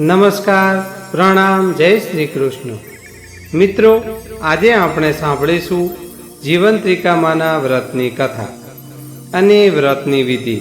નમસ્કાર, પ્રણામ, જય શ્રી કૃષ્ણ. મિત્રો, આજે આપણે સાંભળીશું જીવંત્રિકામાના વ્રતની કથા અને વ્રતની વિધિ.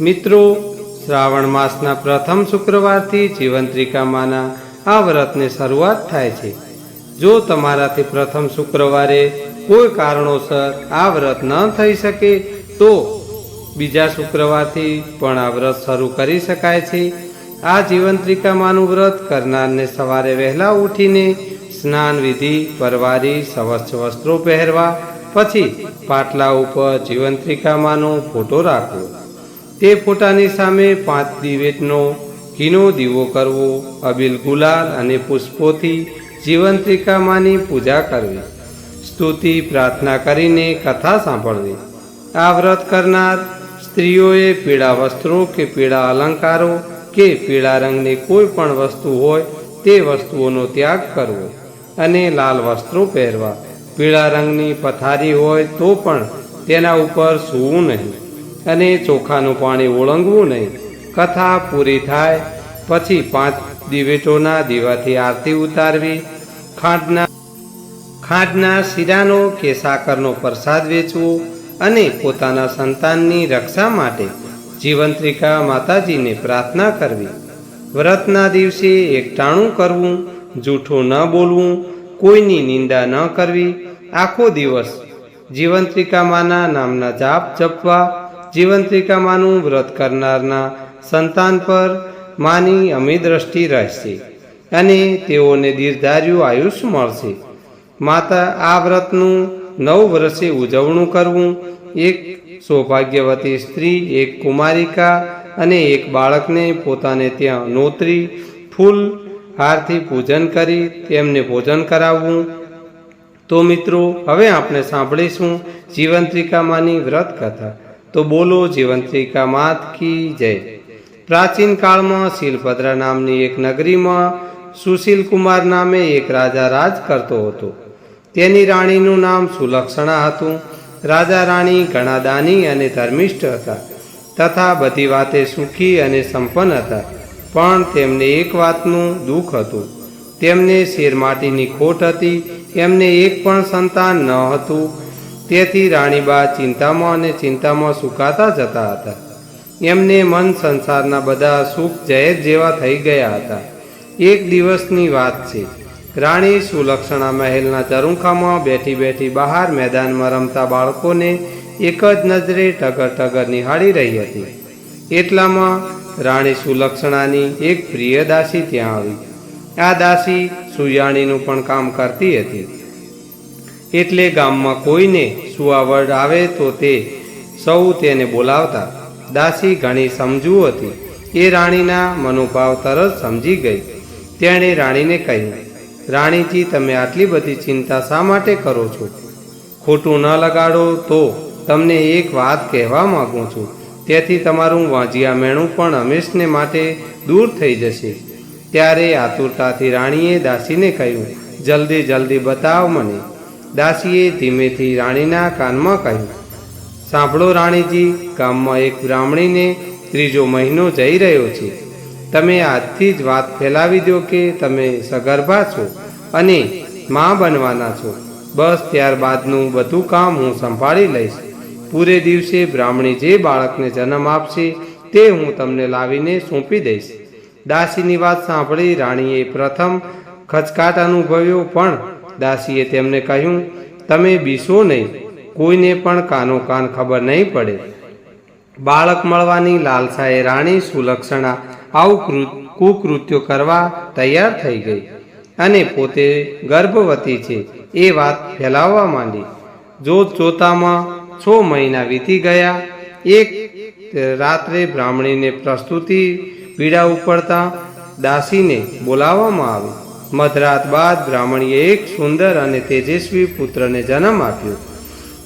મિત્રો, શ્રાવણ માસના પ્રથમ શુક્રવારથી જીવંત્રિકામાના આ વ્રતની શરૂઆત થાય છે. જો તમારાથી પ્રથમ શુક્રવારે કોઈ કારણોસર આ વ્રત ન થઈ શકે, તો બીજા શુક્રવારથી પણ આ વ્રત શરૂ કરી શકાય છે. આ જીવંત્રિકામાનું વ્રત કરનારને સવારે વહેલા ઉઠીને સ્નાન વિધિ, પરવારી સ્વચ્છ વસ્ત્રો પહેરવા, પછી પાટલા ઉપર જીવંત્રિકામાનો ફોટો રાખવો. તે ફોટાની સામે પાંચ દિવેટનો ઘીનો દીવો કરવો, અબીલ ગુલાલ અને પુષ્પોથી જીવંત્રિકામાની પૂજા કરવી. સ્તુતિ, પ્રાર્થના કરીને કથા સાંભળવી. આ વ્રત કરનાર સ્ત્રીઓએ પીળા વસ્ત્રો કે પીળા અલંકારો કે પીળા રંગની કોઈ પણ વસ્તુ હોય તે વસ્તુઓનો ત્યાગ કરવો અને લાલ વસ્ત્રો પહેરવા. પીળા રંગની પથારી હોય તો પણ તેના ઉપર સૂવું નહીં અને ચોખાનું પાણી ઓળંગવું નહીં. કથા પૂરી થાય પછી પાંચ દિવેટોના દીવાથી આરતી ઉતારવી. ખાંડના ખાંડના શીરાનો કે સાકરનો પ્રસાદ વેચવો અને પોતાના સંતાનની રક્ષા માટે જીવંત્રિકા માતાજીને પ્રાર્થના કરવી. વ્રતના દિવસે એકટાણું કરવું, જૂઠું ન બોલવું, કોઈની નિંદા ન કરવી. આખો દિવસ જીવંત્રિકામાના નામના જાપ જપવા, જીવંત્રિકામાનું વ્રત કરનારના સંતાન પર માની અમી દ્રષ્ટિ રહેશે અને તેઓને દીર્ઘાર્યુ આયુષ્ય મળશે. માતા આ વ્રતનું નવ વર્ષે ઉજવણું કરવું એક સૌભાગ્યવતી સ્ત્રી, એક કુમારિકા અને એક બાળકને પોતાને ત્યાં નોતરી, ફૂલ હારથી પૂજન કરી, તેમને ભોજન કરાવવું. તો મિત્રો, હવે આપણે સાંભળીશું જીવંત્રિકામાંની વ્રત કથા. તો બોલો જીવંત્રિકા માત કી જય. પ્રાચીન કાળમાં શિલભદ્રા નામની એક નગરીમાં સુશીલ કુમાર નામે એક રાજા રાજ કરતો હતો. તેની રાણીનું નામ સુલક્ષણા હતું. રાજા રાણી ઘણા દાની અને ધર્મિષ્ઠ હતા. તથા બધી વાતે સુખી અને સંપન્ન હતા. પણ તેમને એક વાતનું દુઃખ હતું. તેમને શેરમાટીની ખોટ હતી. એમને એક પણ સંતાન ન હતું. તેથી રાણીબા ચિંતામાં અને ચિંતામાં સુકાતા જતા હતા. એમને મન સંસારના બધા સુખ જયેજ જેવા થઈ ગયા હતા. એક દિવસની વાત છે. રાણી સુલક્ષણા મહેલના ચરુંખામાં બેઠી બેઠી બહાર મેદાનમાં રમતા બાળકોને એક જ નજરે ટગર ટગર નિહાળી રહી હતી. એટલામાં રાણી સુલક્ષણાની એક પ્રિય દાસી ત્યાં આવી. આ દાસી સુયાણીનું પણ કામ કરતી હતી. એટલે ગામમાં કોઈને સુવાવડ આવે તો તે સૌ તેને બોલાવતા. દાસી ઘણી સમજુ હતી. એ રાણીના મનોભાવ તરત સમજી ગઈ. તેણે રાણીને કહ્યું રાણીજી, તમે આટલી બધી ચિંતા શા માટે કરો છો? ખોટું ન લગાડો તો તમને એક વાત કહેવા માગું છું. તેથી તમારું વાંજિયા મેણું પણ હંમેશને માટે દૂર થઈ જશે. ત્યારે આતુરતાથી રાણીએ દાસીને કહ્યું, જલ્દી જલ્દી બતાવ મને. દાસીએ ધીમેથી રાણીના કાનમાં કહ્યું, સાંભળો રાણીજી, ગામમાં એક બ્રાહ્મણીને ત્રીજો મહિનો જઈ રહ્યો છે. તમે આજથી જ વાત ફેલાવી દો કે તમે સગર્ભા છો અને મા બનવાના છો. બસ ત્યારબાદનું બધું કામ હું સંભાળી લઈશ. પૂરે દિવસે બ્રાહ્મણી જે બાળકને જન્મ આપશે તે હું તમને લાવીને સોંપી દઈશ. દાસીની વાત સાંભળી રાણીએ પ્રથમ ખચકાટ અનુભવ્યો, પણ દાસીએ તેમને કહ્યું, તમે બીસો નહીં, કોઈને પણ કાનો કાન ખબર નહીં પડે. બાળક મળવાની લાલસાએ રાણી સુલક્ષણા આવું કુકૃત્યો કરવા તૈયાર થઈ ગઈ અને પોતે ગર્ભવતી છે. એ વાત ફેલાવવા માંડી. જોત જોતામાં છ મહિના વીતી ગયા, એક રાત્રે બ્રાહ્મણીને પ્રસ્તુતિ પીડા ઉપડતા દાસીને બોલાવવામાં આવી. મધરાત બાદ બ્રાહ્મણીએ એક સુંદર અને તેજસ્વી પુત્રને જન્મ આપ્યો.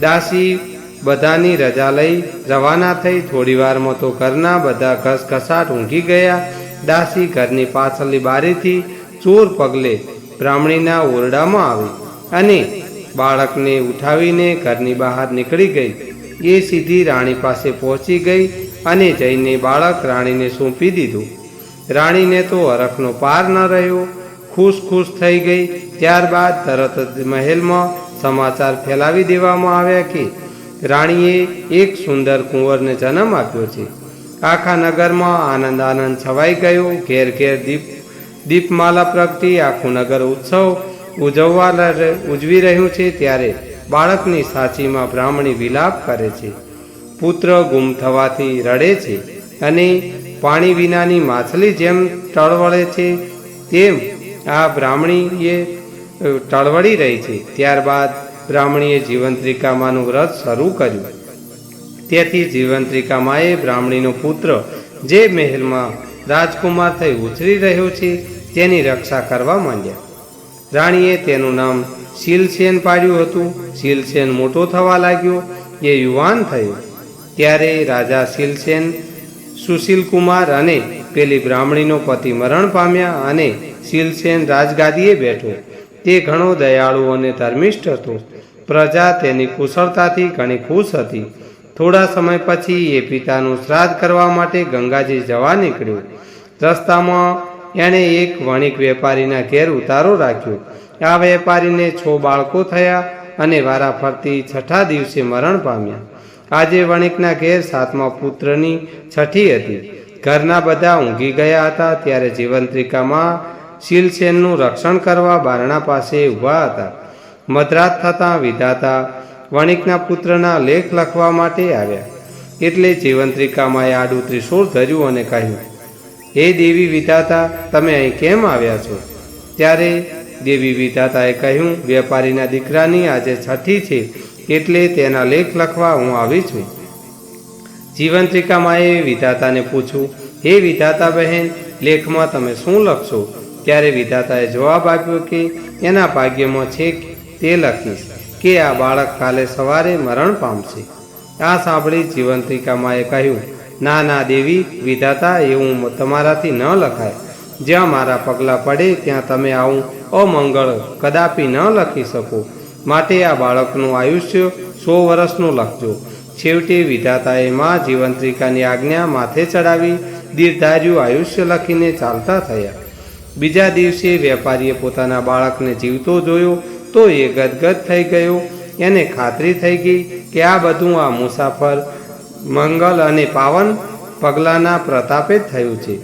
દાસી બધાની રજા લઈ રવાના થઈ થોડી વારમાં તો ઘરના બધા ઘસઘસાટ ઊંઘી ગયા. દાસી ઘરની પાછળની બારીથી ચોર પગલે બ્રાહ્મણીના ઓરડામાં આવી અને બાળકને ઉઠાવીને ઘરની બહાર નીકળી ગઈ. એ સીધી રાણી પાસે પહોંચી ગઈ અને જઈને બાળક રાણીને સોંપી દીધું. રાણીને તો હરખનો પાર ન રહ્યો. ખુશ ખુશ થઈ ગઈ. ત્યારબાદ તરત જ મહેલમાં સમાચાર ફેલાવી દેવામાં આવ્યા કે રાણીએ એક સુંદર કુંવરને જન્મ આપ્યો છે. આખા નગરમાં આનંદ આનંદ છવાઈ ગયો. ઘેર ઘેર દીપ, દીપમાલા પ્રગટી. આખું નગર ઉત્સવ ઉજવવા ઉજવી રહ્યું છે. ત્યારે બાળકની સાચીમાં બ્રાહ્મણી વિલાપ કરે છે. પુત્ર ગુમ થવાથી રડે છે અને પાણી વિનાની માછલી જેમ ટળવળે છે, તેમ આ બ્રાહ્મણીએ ટળવળી રહી છે. ત્યારબાદ બ્રાહ્મણીએ જીવંત્રિકામાનું વ્રત શરૂ કર્યું. તેથી જીવંત્રિકામાએ બ્રાહ્મણીનો પુત્ર, જે મહેલમાં રાજકુમાર થઈ ઉછરી રહ્યો છે, તેની રક્ષા કરવા માંડ્યા. રાણીએ તેનું નામ શીલસેન પાડ્યું હતું. શીલસેન મોટો થવા લાગ્યો. એ યુવાન થયો. ત્યારે રાજા શીલસેન સુશીલકુમાર અને પેલી બ્રાહ્મણીનો પતિ મરણ પામ્યા અને શીલસેન રાજગાદીએ બેઠો. તે ઘણો દયાળુ અને ધર્મિષ્ઠ હતો. પ્રજા તેની કુશળતાથી ઘણી ખુશ હતી. થોડા સમય પછી એ પિતાનું શ્રાદ્ધ કરવા માટે ગંગાજી જવા નીકળ્યો. રસ્તામાં એણે એક વણિક વેપારીના ઘેર ઉતારો રાખ્યો. આ વેપારીને છ બાળકો થયા અને વારા ફરતી છઠ્ઠા દિવસે મરણ પામ્યા. આજે વણિકના ઘેર સાતમા પુત્રની છઠ્ઠી હતી. ઘરના બધા ઊંઘી ગયા હતા ત્યારે જીવંત્રિકામાં શીલસેનનું રક્ષણ કરવા બારણા પાસે ઊભા હતા. મધરાત થતાં વિધાતા વણિકના પુત્રના લેખ લખવા માટે આવ્યા. એટલે જીવંત્રિકામાએ આડું ત્રિશૂળ ધર્યું અને કહ્યું, હે દેવી વિધાતા, તમે અહીં કેમ આવ્યા છો? ત્યારે દેવી વિધાતાએ કહ્યું, વેપારીના દીકરાની આજે છઠ્ઠી છે, એટલે તેના લેખ લખવા હું આવી છું. જીવંત્રિકામાએ વિધાતાને પૂછ્યું, હે વિધાતા બહેન, લેખમાં તમે શું લખશો? ત્યારે વિધાતાએ જવાબ આપ્યો કે, એના ભાગ્યમાં છે તે લખીશ કે આ બાળક કાલે સવારે મરણ પામશે. આ સાંભળી જીવંતિકામાએ કહ્યું, ના ના, દેવી, વિધાતા, એવું તમારાથી ન લખાય. જ્યાં મારા પગલાં પડે, ત્યાં તમે આવું અમંગળ કદાપી ન લખી શકો. માટે આ બાળકનું આયુષ્ય સો વર્ષનું લખજો. છેવટે વિધાતાએ માં જીવંત્રિકાની આજ્ઞા માથે ચડાવી દીર્ઘાર્યું આયુષ્ય લખીને ચાલતા થયા. બીજા દિવસે વેપારીએ પોતાના બાળકને જીવતો જોયો તો એ ગદગદ થઈ ગયો. એને ખાતરી થઈ ગઈ કે આ બધું આ મુસાફર, મંગલ અને પાવન પગલાના પ્રતાપે જ થયું છે.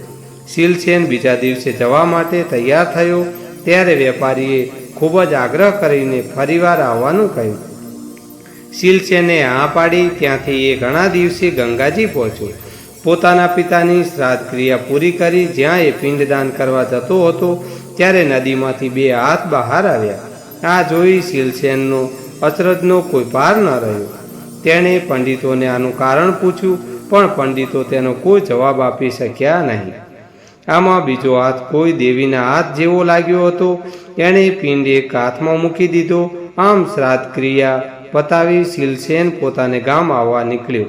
શીલસેન બીજા દિવસે જવા માટે તૈયાર થયો. ત્યારે વેપારીએ ખૂબ જ આગ્રહ કરીને ફરીવાર આવવાનું કહ્યું. શીલસેને હા પાડી. ત્યાંથી એ ઘણા દિવસે ગંગાજી પહોંચ્યો. પોતાના પિતાની શ્રાદ્ધ ક્રિયા પૂરી કરી જ્યાં એ પિંડદાન કરવા જતો હતો, ત્યારે નદીમાંથી બે હાથ બહાર આવ્યા. આ જોઈ શીલસેનનો અચરજનો કોઈ પાર ન રહ્યો. તેણે પંડિતોને આનું કારણ પૂછ્યું, પણ પંડિતો તેનો કોઈ જવાબ આપી શક્યા નહીં. આમાં બીજો હાથ કોઈ દેવીના હાથ જેવો લાગ્યો હતો. એણે પિંડ એક હાથમાં મૂકી દીધો. આમ શ્રાદ્ધ ક્રિયા પતાવી શીલસેન પોતાને ગામ આવવા નીકળ્યો.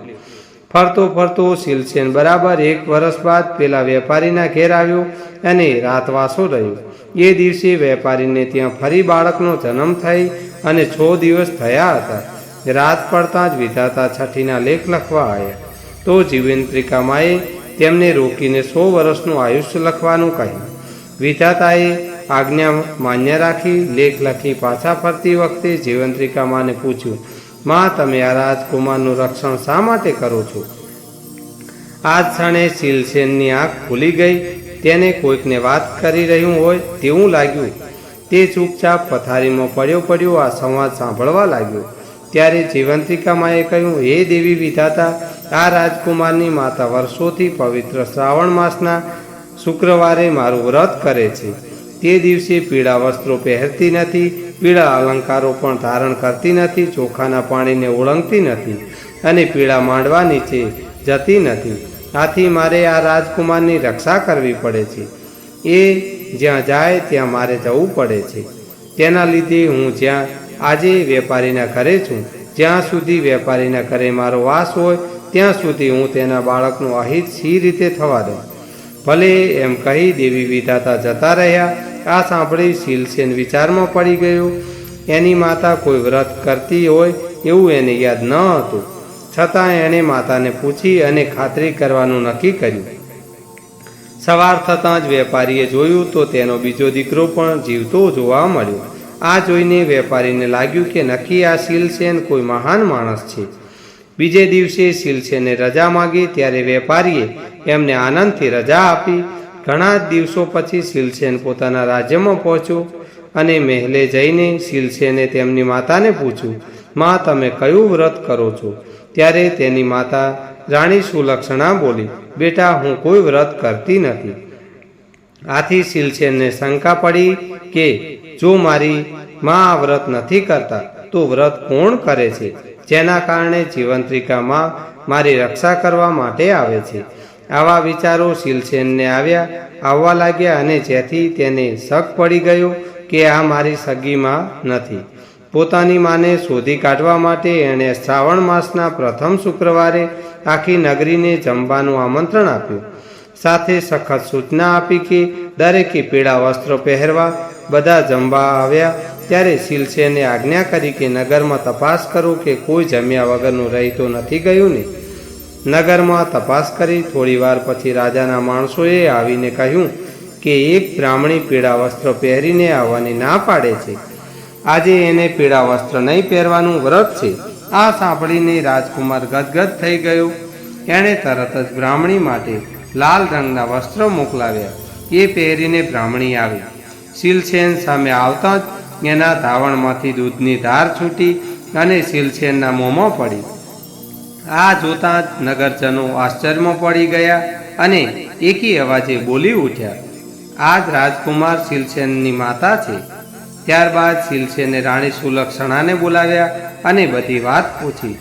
ફરતો ફરતો શિલસેન બરાબર એક વર્ષ બાદ પેલા વેપારીના ઘેર આવ્યો અને રાતવાસો રહ્યો. એ દિવસે વેપારીને ત્યાં ફરી બાળકનો જન્મ થઈ અને છ દિવસ થયા હતા. રાત પડતા જ વિધાતા છઠ્ઠીના લેખ લખવા આવ્યા. તો જીવેન્દ્રિકામાએ તેમને રોકીને સો વર્ષનું આયુષ્ય લખવાનું કહ્યું. વિધાતાએ આજ્ઞા માન્ય રાખી, લેખ લખી પાછા ફરતી વખતે જીવંત્રિકામાને પૂછ્યું માં તમે આ રાજકુમારનું રક્ષણ શા માટે કરો છો? આ ક્ષણે શિલસેનની આંખ ખુલી ગઈ. તેને કોઈકને વાત કરી રહ્યું હોય તેવું લાગ્યું. તે ચૂપચાપ પથારીમાં પડ્યો પડ્યો આ સંવાદ સાંભળવા લાગ્યો. ત્યારે જીવંતિકામાએ કહ્યું, હે દેવી વિધાતા, આ રાજકુમારની માતા વર્ષોથી પવિત્ર શ્રાવણ માસના શુક્રવારે મારું વ્રત કરે છે. તે દિવસે પીળા વસ્ત્રો પહેરતી નથી, પીળા અલંકારો પણ ધારણ કરતી નથી, ચોખાના પાણીને ઓળંગતી નથી અને પીળા માંડવા નીચે જતી નથી. આથી મારે આ રાજકુમારની રક્ષા કરવી પડે છે. એ જ્યાં જાય ત્યાં મારે જવું પડે છે. તેના લીધે હું જ્યાં આજે વેપારીના ઘરે છું, જ્યાં સુધી વેપારીના ઘરે મારો વાસ હોય, ત્યાં સુધી હું તેના બાળકનું અહિત સી રીતે થવા દઉં. ભલે એમ કહી દેવી વિધાતા જતા રહ્યા. આ સાંભળી શીલસેન વિચારમાં પડી ગયો. એની માતા કોઈ વ્રત કરતી હોય એવું એને યાદ ન હતું. છતાં એણે માતાને પૂછી અને ખાતરી કરવાનું નક્કી કર્યું. સવાર થતાં જ વેપારીએ જોયું તો તેનો બીજો દીકરો પણ જીવતો જોવા મળ્યો. આ જોઈને વેપારીને લાગ્યું કે નક્કી આ શીલસેન કોઈ મહાન માણસ છે. બીજે દિવસે શીલસેને રજા માગી ત્યારે વેપારીએ એમને આનંદથી રજા આપી. ઘણા દિવસો પછી શિલસેન પોતાના રાજ્યમાં પહોંચ્યો અને મહેલે જઈને શિલસેને તેમની માતાને પૂછ્યું, માં, તમે કયું વ્રત કરો છો? ત્યારે તેની માતા રાણી સુલક્ષણા બોલી, બેટા, હું કોઈ વ્રત કરતી નથી. આથી શિલસેનને શંકા પડી કે, જો મારી માં આ વ્રત નથી કરતા, તો વ્રત કોણ કરે છે? જેના કારણે જીવંત્રિકામાં મારી રક્ષા કરવા માટે આવે છે. આવા વિચારો શિલસેનને આવ્યા, આવવા લાગ્યા અને જેથી તેને શક પડી ગયો કે આ મારી સગીમાં નથી. પોતાની માને શોધી કાઢવા માટે એણે શ્રાવણ માસના પ્રથમ શુક્રવારે આખી નગરીને જમવાનું આમંત્રણ આપ્યું. સાથે સખત સૂચના આપી કે દરેકે પીળા વસ્ત્રો પહેરવા, બધા જમવા આવ્યા, ત્યારે શિલસેને આજ્ઞા કરી કે નગરમાં તપાસ કરો કે કોઈ જમ્યા વગરનું રહી તો નથી ગયું ને? નગરમાં તપાસ કરી થોડીવાર પછી રાજાના માણસોએ આવીને કહ્યું કે એક બ્રાહ્મણી પીળા વસ્ત્ર પહેરીને આવવાની ના પાડે છે. આજે એને પીળા વસ્ત્ર નહીં પહેરવાનું વ્રત છે. આ સાંભળીને રાજકુમાર ગદગદ થઈ ગયો. એણે તરત જ બ્રાહ્મણી માટે લાલ રંગના વસ્ત્રો મોકલાવ્યા. એ પહેરીને બ્રાહ્મણી આવી. શિલસેન સામે આવતા જ એના ધાવણમાંથી દૂધની ધાર છૂટી અને શિલસેનના મોંમાં પડી. આ જોતાં જ નગરજનો આશ્ચર્યમાં પડી ગયા અને એકી અવાજે બોલી ઉઠ્યા આ જ રાજકુમાર શિલસેનની માતા છે. ત્યારબાદ શિલસેને રાણી સુલક્ષણાને બોલાવ્યા અને બધી વાત પૂછી.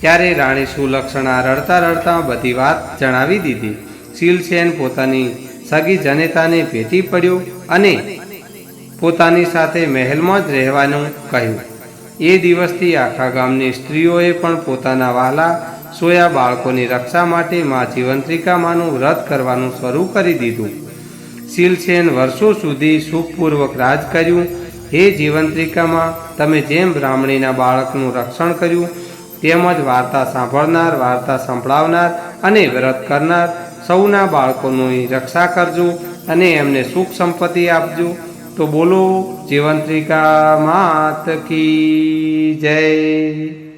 ત્યારે રાણી સુલક્ષણા રડતા રડતા બધી વાત જણાવી દીધી. શિલસેન પોતાની સગી જનેતાને ભેટી પડ્યો અને પોતાની સાથે મહેલમાં જ રહેવાનું કહ્યું. એ દિવસથી આખા ગામની સ્ત્રીઓએ પણ પોતાના વહાલા સોયા બાળકોની રક્ષા માટે મા જીવંત્રિકા માનું વ્રત કરવાનું શરૂ કરી દીધું. શીલસેન વર્ષો સુધી સુખપૂર્વક રાજ કર્યું. હે જીવંત્રિકામાં, તમે જેમ બ્રાહ્મણીના બાળકનું રક્ષણ કર્યું, તેમજ વાર્તા સાંભળનાર, વાર્તા સંભળાવનાર અને વ્રત કરનાર સૌના બાળકોની રક્ષા કરજો અને એમને સુખ સંપત્તિ આપજો. તો બોલો જીવંત્રિકા માત કી જય.